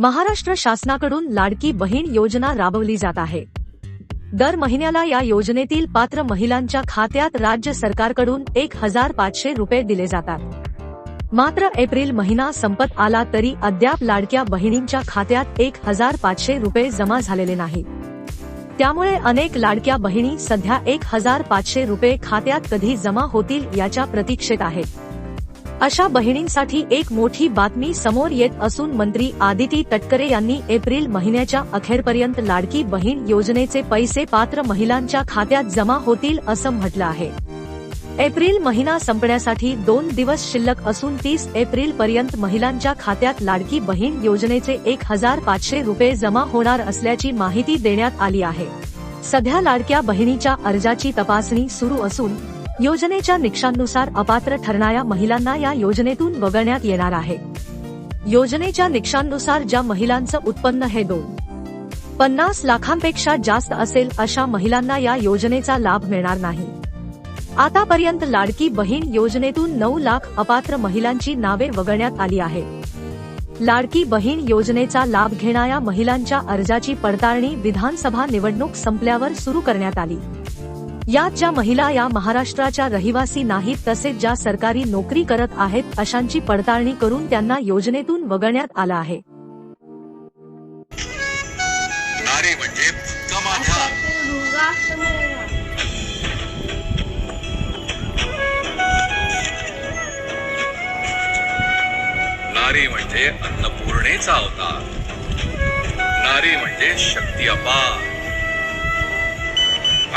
महाराष्ट्र शासनाकडून लाडकी बहीण योजना राबवली जात आहे. दर महिन्याला या योजनेतील पात्र महिलांच्या खात्यात राज्य सरकारकडून एक हजार पाचशे रुपये दिले जातात. मात्र एप्रिल महिना संपत आला तरी अद्याप लाडक्या बहिणींच्या खात्यात एक हजार पाचशे रुपये जमा झालेले नाही. त्यामुळे अनेक लाडक्या बहिणी सध्या एक हजार पाचशे रुपये खात्यात कधी जमा होतील याच्या प्रतीक्षेत आहेत. अशा बहिणींसाठी एक मोठी बातमी समोर येत असून मंत्री आदिती तटकरे यांनी एप्रिल महिन्याच्या अखेरपर्यंत लाडकी बहीण योजनेचे पैसे पात्र महिलांच्या खात्यात जमा होतील असं म्हटलं आहे. एप्रिल महिना संपण्यासाठी दोन दिवस शिल्लक असून तीस एप्रिल पर्यंत महिलांच्या खात्यात लाडकी बहीण योजनेचे एक हजार पाचशे रुपये जमा होणार असल्याची माहिती देण्यात आली आहे. सध्या लाडक्या बहिणीच्या अर्जाची तपासणी सुरू असून योजनेच्या निकषांनुसार अपात्र ठरणाऱ्या महिलांना या योजनेतून वगळण्यात येणार आहे. योजनेच्या निकषांनुसार ज्या महिलांचं उत्पन्न हे दोन पन्नास लाखांपेक्षा जास्त असेल अशा महिलांना या योजनेचा लाभ मिळणार नाही. आतापर्यंत लाडकी बहीण योजनेतून नऊ लाख अपात्र महिलांची नावे वगळण्यात आली आहेत. लाडकी बहीण योजनेचा लाभ घेणाऱ्या महिलांच्या अर्जाची पडताळणी विधानसभा निवडणूक संपल्यावर सुरू करण्यात आली. यात ज्या महिला या महाराष्ट्राच्या रहिवासी नाहीत तसेच ज्या सरकारी नोकरी करत आहेत अशांची पडताळणी करून त्यांना योजनेतून वगळण्यात आलं आहे. नारी म्हणजे नारी म्हणजे अन्नपूर्णेचा अवतार. नारी म्हणजे शक्ती अपार.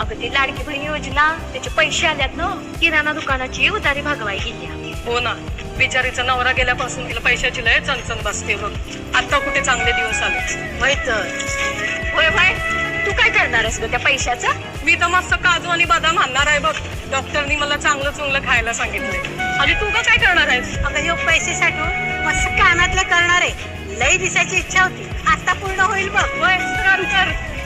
अगं ती लाडकी बहीण योजना त्याचे पैसे आल्यात ना किराणा दुकानाची उधारी भागवाई गेली हो ना. बिचारीचा नवरा गेल्यापासून तिला पैशाची लय चणचण बसते बघ. आता कुठे चांगले दिवस आले? तर. होय भाई तू काय करणार आहेस ग त्या पैशाचा? मी तर मस्त काजू आणि बदाम आणणार आहे बघ. डॉक्टरनी मला चांगलं चांगलं खायला सांगितलंय. आणि तू का काय करणार आहेस? अगं हे पैसे साठवून मस्त कानातलं करणार आहे. लई दिसायची इच्छा होती. आता पूर्ण होईल बघ. बाई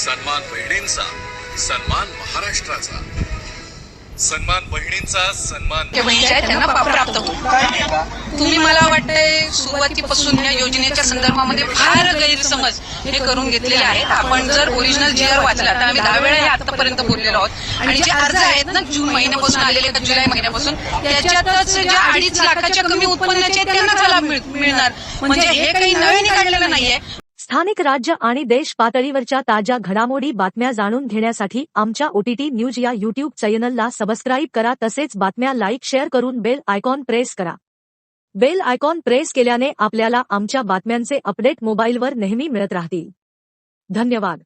सन्मान बहिणींचा सन्मान महाराष्ट्राचा. सन्मान बहिणींचा सन्मान त्यांना प्राप्त तुम्ही मला वाटतंय सुरुवातीपासून या योजनेच्या संदर्भामध्ये फार गैरसमज हे करून घेतलेले आहेत. आपण जर ओरिजिनल जी आर वाचला तर आम्ही दहा वेळा हे आतापर्यंत बोललेलो आहोत. आणि जे अर्ज आहेत ना जून महिन्यापासून आलेले का जुलै महिन्यापासून त्याच्यातच ज्या अडीच लाखाच्या कमी उत्पन्नाचे त्यांनाच लाभ मिळणार. म्हणजे हे काही नवीन काढलेलं नाहीये स्थानिक राज्य आणि देश पातळीवरच्या ताज्या घडामोडी बातम्या जाणून घेण्यासाठी आमच्या ओटीटी न्यूज या युट्यूब चॅनलला सबस्क्राईब करा तसेच बातम्या लाईक शेअर करून बेल आयकॉन प्रेस करा. बेल आयकॉन प्रेस केल्याने आपल्याला आमच्या बातम्यांचे अपडेट मोबाईलवर नेहमी मिळत राहतील. धन्यवाद.